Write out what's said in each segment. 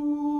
Ooh.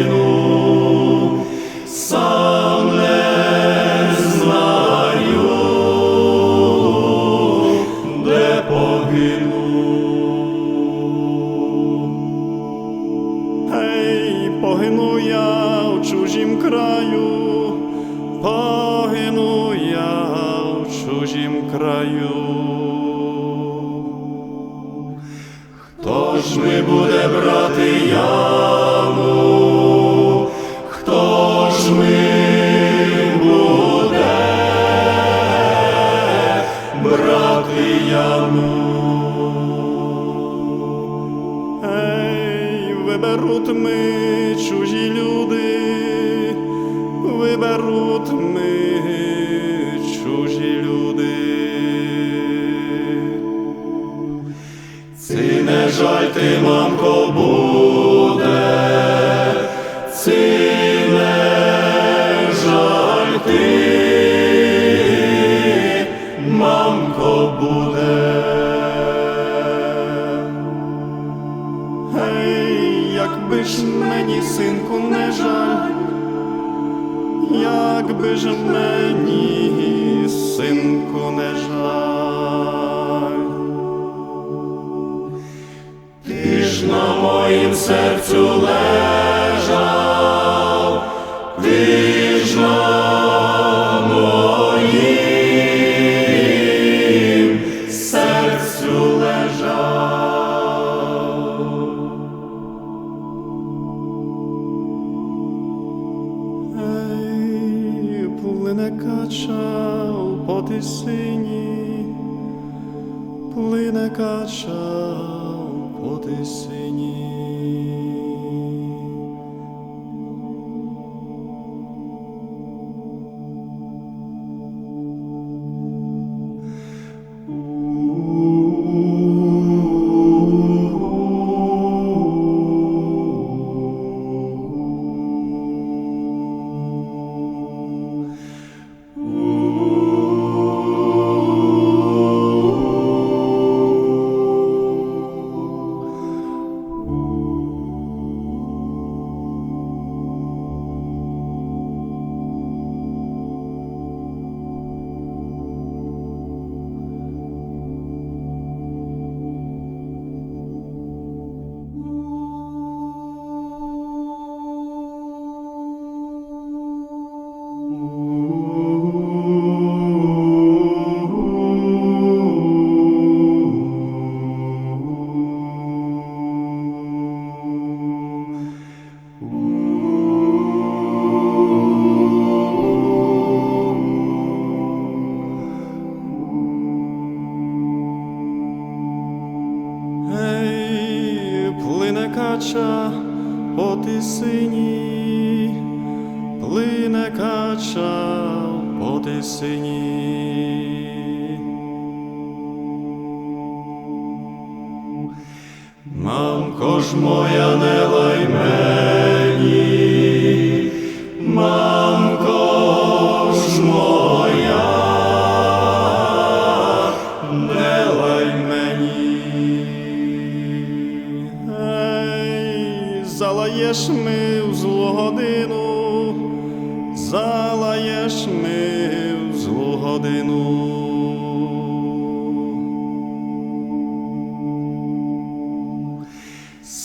me. Боже, душ моя не лай мені, мамко ж моя, не лай Ей, залаєш мене.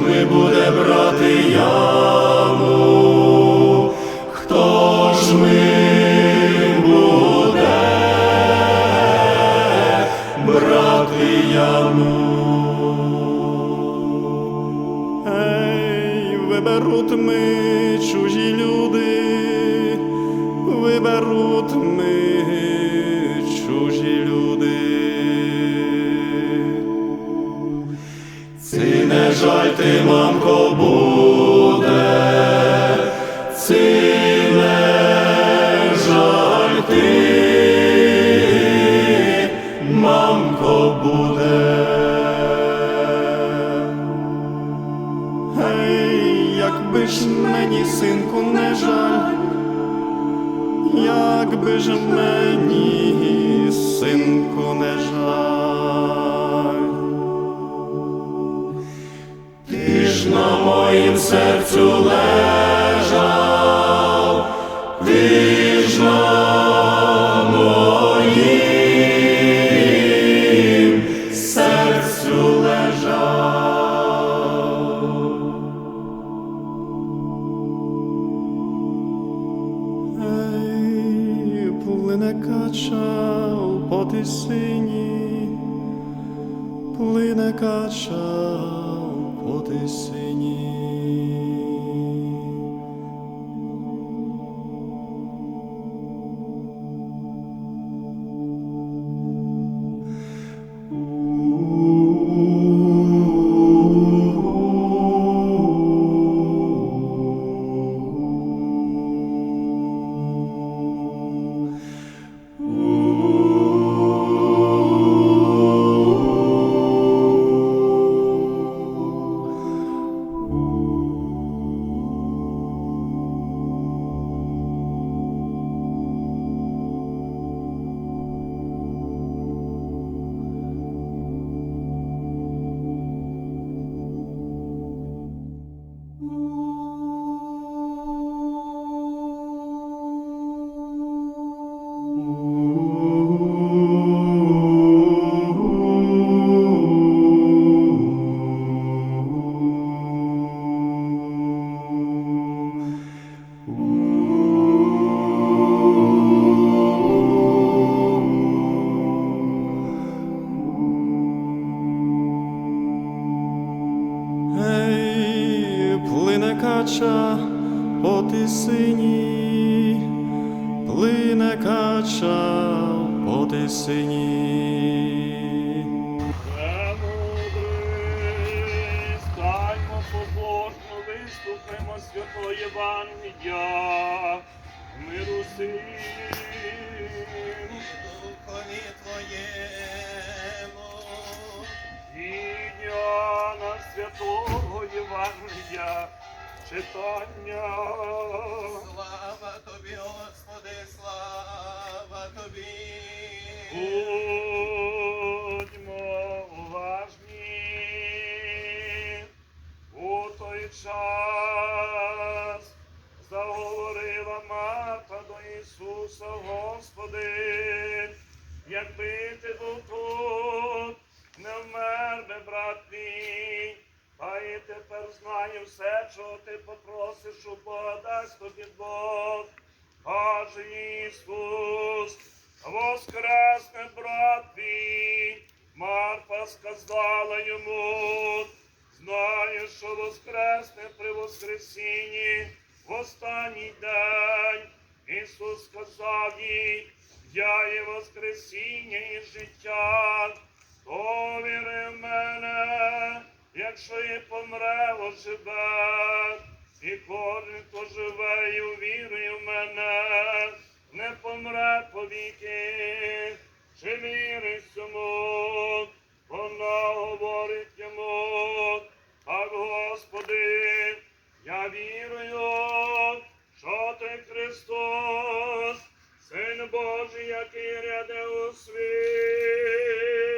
ми буде брати яму? Хто ж ми буде брати яму? Ей, виберуть ми жаль ти, мамко, буде, серцю лежав, ти на моїм серцю лежав. Ей, плине кача у потисині, плине кача у потисині. По плине кача по тисині. Премудрий, станьмо побожно, виступимо святого Євангелія, миру син. Духові Твоєму, Дія на святого Євангелія, читання. слава Тобі, Господи, слава Тобі. Будьмо уважні у той час заговорила мата до Ісуса, Господи, якби ти був тут, не вмер би, брат мій, а і тепер знаю все, чого ти попросиш у Бога, дасть тобі Бог. Аже Ісус, воскресне брат твій, Марфа сказала йому, знаю, що воскресне при Воскресінні в останній день. Ісус сказав їй, я є Воскресіння і життя, хто віри в мене, якщо і помре, оживе, і кожен, хто живе і в мене, не помре повіки, чи віриш цьому, вона говорить йому, так, Господи, я вірую, що ти Христос, Син Божий, який ряде у світ.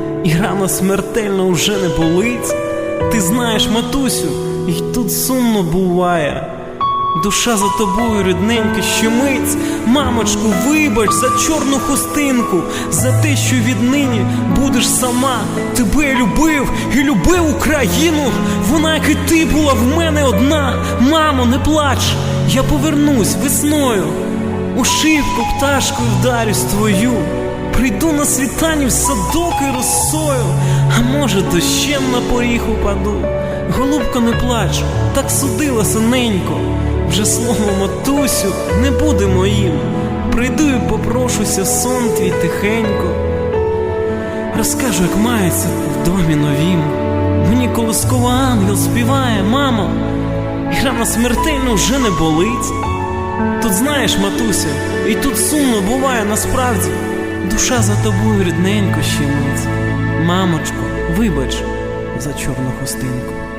і рана смертельно вже не болить. Ти знаєш, матусю, і тут сумно буває. Душа за тобою, рідненька, щемить. Мамочку, вибач за чорну хустинку, за те, що віднині будеш сама. Тебе любив і любив Україну. Вона, як і ти, була в мене одна. Мамо, не плач, я повернусь весною. У шибку пташкою вдарюсь твою. Прийду на світанні в садок і росою, а може, дощем на поріг упаду. Голубко, не плач, так судила синенько. Вже слово матусю не буде моїм. Прийду і попрошуся сон твій тихенько. Розкажу, як мається в домі новім. Мені колисково ангел співає, мамо, і рана смертельно вже не болить. Тут знаєш, матуся, і тут сумно буває насправді. Душа за тобою рідненько щемить. Мамочко, вибач за чорну хустинку.